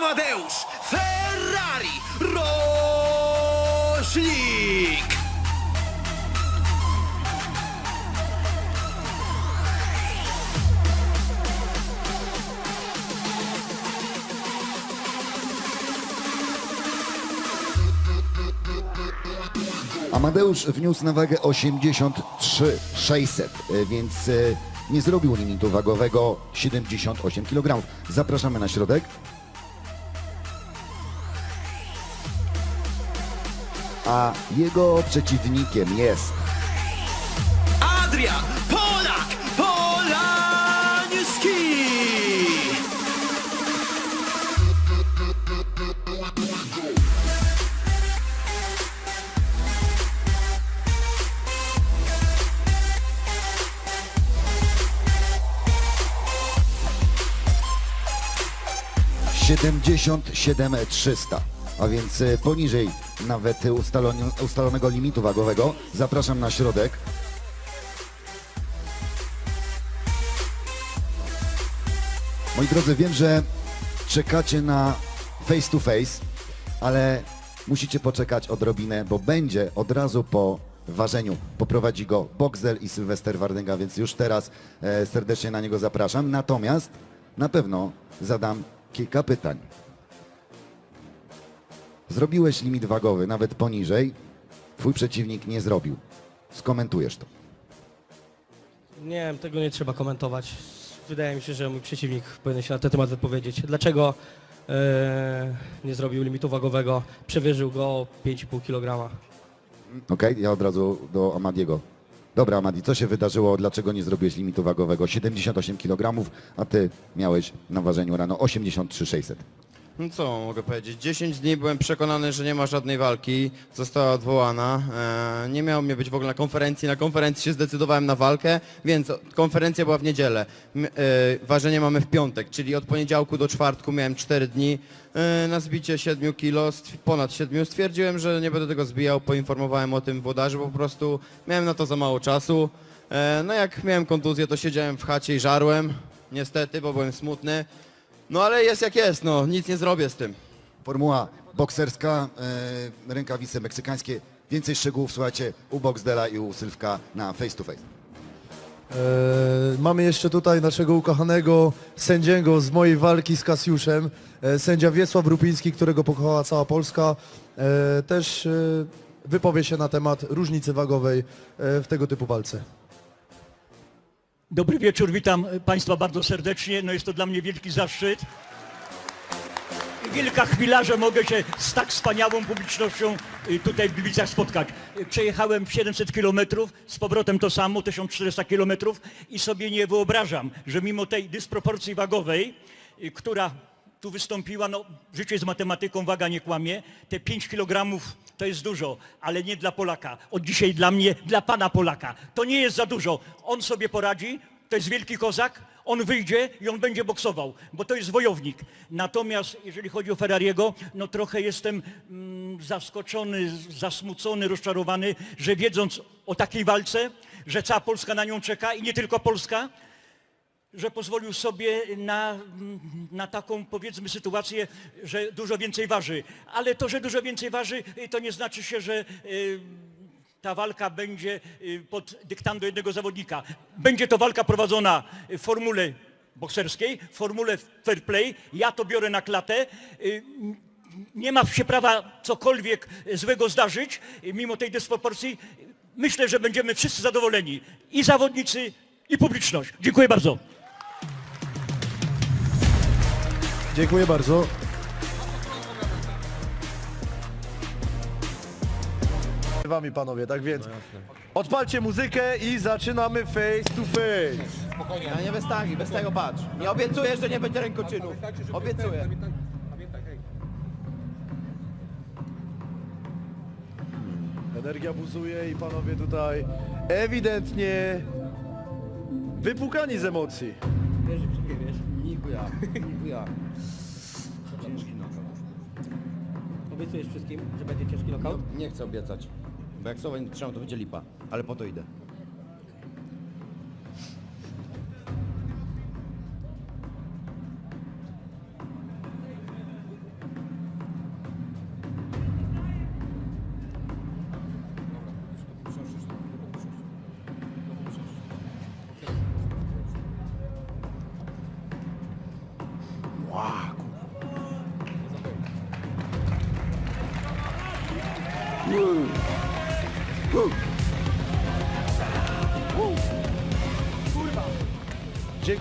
Amadeusz Ferrari Roślik. Amadeusz wniósł na wagę 83 600, e, więc e, nie zrobił limitu wagowego 78 kg. Zapraszamy na środek. A jego przeciwnikiem jest Adrian Polak Polański. ...77 300, a więc e, poniżej nawet ustaloni- ustalonego limitu wagowego. Zapraszam na środek. Moi drodzy, wiem, że czekacie na face to face, ale musicie poczekać odrobinę, bo będzie od razu po ważeniu. Poprowadzi go Boxel i Sylwester Wardęga, więc już teraz e, serdecznie na niego zapraszam. Natomiast na pewno zadam kilka pytań. Zrobiłeś limit wagowy, nawet poniżej. Twój przeciwnik nie zrobił. Skomentujesz to. Nie wiem, tego nie trzeba komentować. Wydaje mi się, że mój przeciwnik powinien się na ten temat wypowiedzieć. Dlaczego e, nie zrobił limitu wagowego? Przewyżył go o 5,5 kg. Okej, ja od razu do Amadiego. Dobra, Amadi, co się wydarzyło? Dlaczego nie zrobiłeś limitu wagowego? 78 kg, a ty miałeś na ważeniu rano 83 600. No co mogę powiedzieć? 10 dni byłem przekonany, że nie ma żadnej walki. Została odwołana. E, nie miało mnie być w ogóle na konferencji. Na konferencji się zdecydowałem na walkę, więc konferencja była w niedzielę. E, ważenie mamy w piątek, czyli od poniedziałku do czwartku miałem 4 dni e, na zbicie 7 kilo, ponad 7. Stwierdziłem, że nie będę tego zbijał. Poinformowałem o tym włodarzy, po prostu miałem na to za mało czasu. No jak miałem kontuzję, to siedziałem w chacie i żarłem. Niestety, bo byłem smutny. No ale jest jak jest, no nic nie zrobię z tym. Formuła bokserska, e, rękawice meksykańskie. Więcej szczegółów słuchajcie u Boxdela i u Sylwka na face to face. E, mamy jeszcze tutaj naszego ukochanego sędziego z mojej walki z Kasiuszem, e, sędzia Wiesław Rupiński, którego pokochała cała Polska. E, też e, wypowie się na temat różnicy wagowej e, w tego typu walce. Dobry wieczór, witam Państwa bardzo serdecznie. No jest to dla mnie wielki zaszczyt. Wielka chwila, że mogę się z tak wspaniałą publicznością y, tutaj w Gliwicach spotkać. Przejechałem 700 kilometrów, z powrotem to samo, 1400 kilometrów i sobie nie wyobrażam, że mimo tej dysproporcji wagowej, y, która tu wystąpiła, no życie z matematyką, waga nie kłamie, te 5 kilogramów to jest dużo, ale nie dla Polaka. Od dzisiaj dla mnie, dla pana Polaka. To nie jest za dużo. On sobie poradzi, to jest wielki kozak, on wyjdzie i on będzie boksował, bo to jest wojownik. Natomiast jeżeli chodzi o Ferrariego, no trochę jestem mm, zaskoczony, zasmucony, rozczarowany, że wiedząc o takiej walce, że cała Polska na nią czeka i nie tylko Polska, że pozwolił sobie na, na taką powiedzmy sytuację, że dużo więcej waży. Ale to, że dużo więcej waży, y, to nie znaczy się, że y, ta walka będzie y, pod dyktando jednego zawodnika. Będzie to walka prowadzona w formule bokserskiej, w formule fair play. Ja to biorę na klatę. Nie ma się prawa cokolwiek złego zdarzyć, mimo tej dysproporcji. Myślę, że będziemy wszyscy zadowoleni. I zawodnicy, i publiczność. Dziękuję bardzo. Dziękuję bardzo. Wami panowie, tak więc odpalcie muzykę i zaczynamy face to face. Ja nie bez tagi, bez tego patrz. Nie obiecuję, że nie będzie rękoczynów. Obiecuję. Energia buzuje i panowie tutaj ewidentnie wypłukani z emocji. Wiesz, że przegrywiesz? Nikuja, nikuja. Ciężki knockout. Obiecujesz wszystkim, że będzie ciężki knockout? Nie chcę obiecać, bo jak słowa nie trzymam, to będzie lipa, ale po to idę. Dziękuję.